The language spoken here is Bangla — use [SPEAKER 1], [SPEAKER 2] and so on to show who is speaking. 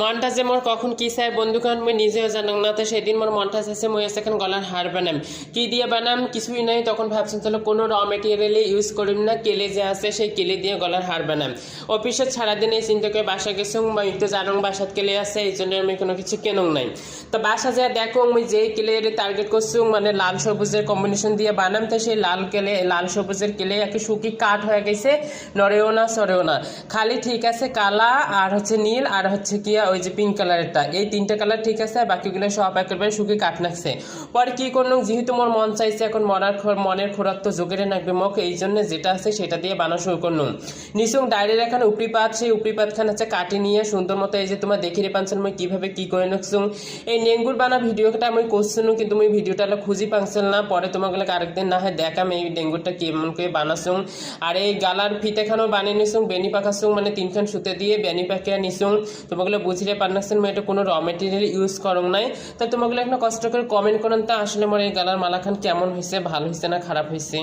[SPEAKER 1] মনটা যে মোর কখন কি চাই বন্ধুখান মই নিজেও জানাং না, তো সেদিন মোর মনটা চাইছে মই এখন গলার হার বানাম। কি দিয়ে বানাম, কিছুই নাই, তখন ভাবছি তাহলে কোনো র মেটেরিয়ালে ইউজ করিম না, কেলে যে আছে, সেই কেলে দিয়ে গলার হার বানাম। অফিসে সারাদিন এই চিন্তা করে বাসা গেছুং, বা তো জানং বাসাত কেলে আছে, এই জন্য আমি কোনো কিছু কেনং নাই। তো বাসা যা দেখো আমি যেই কেলে টার্গেট করছুং মানে লাল সবুজের কম্বিনেশন দিয়ে বানাম, তো সেই লাল কেলে, লাল সবুজের কেলে একে শুকি কাঠ হয়ে গেছে, নড়েও না, সরেও না। খালি ঠিক আছে কালা, আর হচ্ছে নীল, আর হচ্ছে কি ওই যে পিঙ্ক কালারেরটা এই তিনটা কালার ঠিক আছে, আর বাকিগুলো সব একেবারে শুকিয়ে কাট নাকছে পরে কি করলাম যেহেতু মোর মন চাইছে, এখন মনার মনের খোরাক তো জোগাড়ে নাকবে মক এই জন্য যেটা আছে সেটা দিয়ে বানানো শুরু করলাম। নিশুং ডায়ের এখন উপরি পাত সেই উপরি পাতখান হচ্ছে কাটি নিয়ে সুন্দর মতো এই যে তোমার দেখি রে পাচ্ছেন মই কীভাবে কি করে নাকছুং এই নেঙ্গুর বানা ভিডিওটা আমি করছিলাম, কিন্তু আমি ভিডিওটা হলো খুঁজি পাচ্ছিল না। পরে তোমাকে আরেকদিন না হয় দেখাম এই ডেঙ্গুরটা কেমন করে বানাসুং আর এই গালার ফিতেখানও বানিয়ে নিছুং, বেনি পাকাছুং মানে তিনখান সুতে দিয়ে বেনি পাকিয়া নিছুং। তোমাগুলো বুঝিলে পারনাছেন মই এটা কোনো র মেটেরিয়াল ইউজ করং নাই। তাই তোমাগুলো একটা কষ্ট করে কমেন্ট করেন, তা আসলে মোর এই গালার মালাখান কেমন হয়েছে ভালো হয়েছে না খারাপ হয়েছে